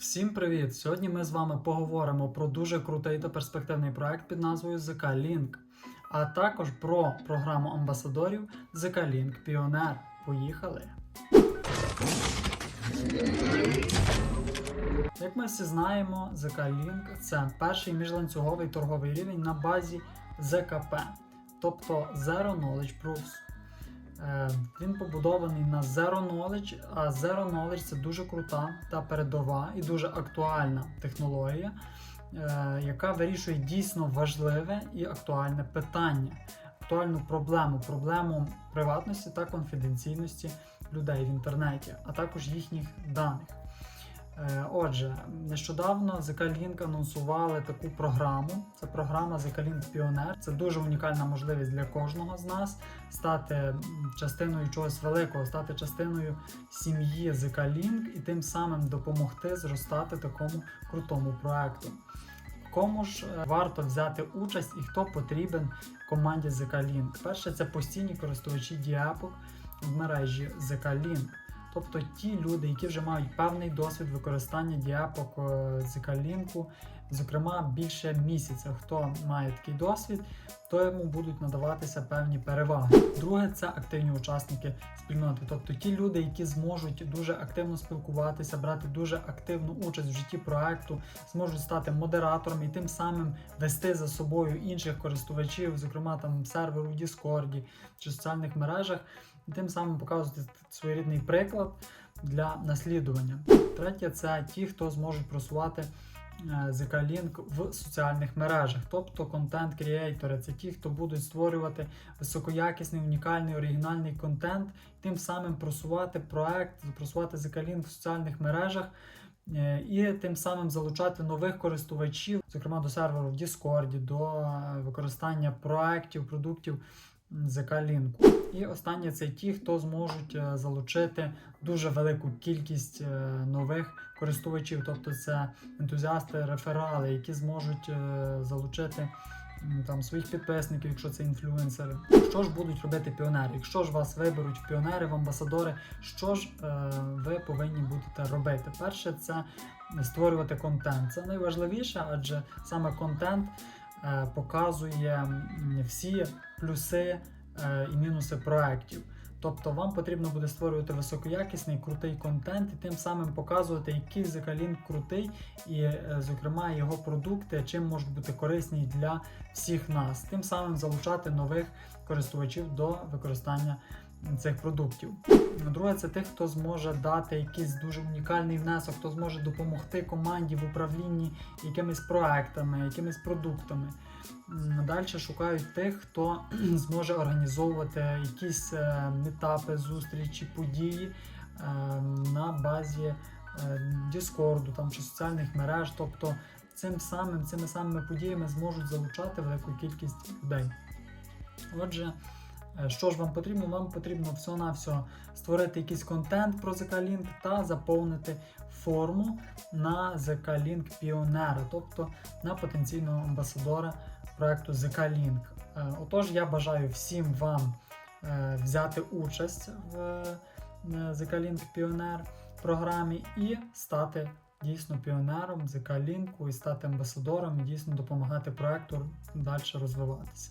Всім привіт! Сьогодні ми з вами поговоримо про дуже крутий та перспективний проект під назвою ZK Link, а також про програму амбасадорів ZK Link Pioneer. Поїхали! Як ми всі знаємо, ZK Link це перший міжланцюговий торговий рівень на базі ЗКП, тобто Zero Knowledge Proofs. Е, Він побудований на Zero Knowledge, а Zero Knowledge це дуже крута та передова і дуже актуальна технологія, е, яка вирішує дійсно важливе і актуальне питання, актуальну проблему, проблему приватності та конфіденційності людей в інтернеті, а також їхніх даних. Е, Отже, нещодавно ZK-Link анонсували таку програму. Це програма ZK-Link Pioneer. Це дуже унікальна можливість для кожного з нас стати частиною чогось великого, стати частиною сім'ї ZK-Link і тим самим допомогти зростати такому крутому проекту. Кому ж е, варто взяти участь і хто потрібен команді ZK-Link? Перше, це постійні користувачі діапок в мережі ZK-Link. Тобто ті люди, які вже мають певний досвід використання діапок е, ZK-Link, зокрема більше місяця. Хто має такий досвід, то йому будуть надаватися певні переваги. Друге, це активні учасники спільноти, тобто ті люди, які зможуть дуже активно спілкуватися, брати дуже активну участь в житті проекту, зможуть стати модераторами і тим самим вести за собою інших користувачів, зокрема там серверу в Діскорді чи соціальних мережах, і тим самим показувати своєрідний приклад для наслідування. Третє, це ті, хто зможуть просувати е, ZK-Link в соціальних мережах, тобто контент-кріейтори, це ті, хто будуть створювати високоякісний, унікальний, оригінальний контент, тим самим просувати проект, просувати ZK-Link в соціальних мережах. е, І тим самим залучати нових користувачів, зокрема до серверу в Discord, до е, використання проектів, продуктів ZK-Link. І останнє це ті, хто зможуть е, залучити дуже велику кількість е, нових користувачів, тобто це ентузіасти, реферали, які зможуть е, залучити там своїх підписників, якщо це інфлюенсери. Що ж будуть робити піонери? Якщо ж вас виберуть в піонери, в амбасадори, що ж е, ви повинні будете робити? Перше, це створювати контент. Це найважливіше, адже саме контент показує всі плюси е, і мінуси проєктів. Тобто вам потрібно буде створювати високоякісний крутий контент і тим самим показувати, який Zekалink крутий, і, е, зокрема, його продукти чим можуть бути корисні для всіх нас. Тим самим залучати нових користувачів до використання цих продуктів. Друге, це тих, хто зможе дати якийсь дуже унікальний внесок, хто зможе допомогти команді в управлінні якимись проектами, якимись продуктами. Далі шукають тих, хто зможе організовувати якісь е, етапи, зустрічі, події е, на базі е, Discord там, чи соціальних мереж. Тобто цим самим, цими самими подіями зможуть залучати велику кількість людей. Отже, що ж вам потрібно? Вам потрібно всього-навсього створити якийсь контент про ZK-Link та заповнити форму на ZK-Link Pioneer, тобто на потенційного амбасадора проекту ZK-Link. Е, Отож, я бажаю всім вам е, взяти участь в е, ZK-Link Pioneer програмі і стати дійсно піонером ZK-Link і стати амбасадором і дійсно допомагати проекту далі розвиватися.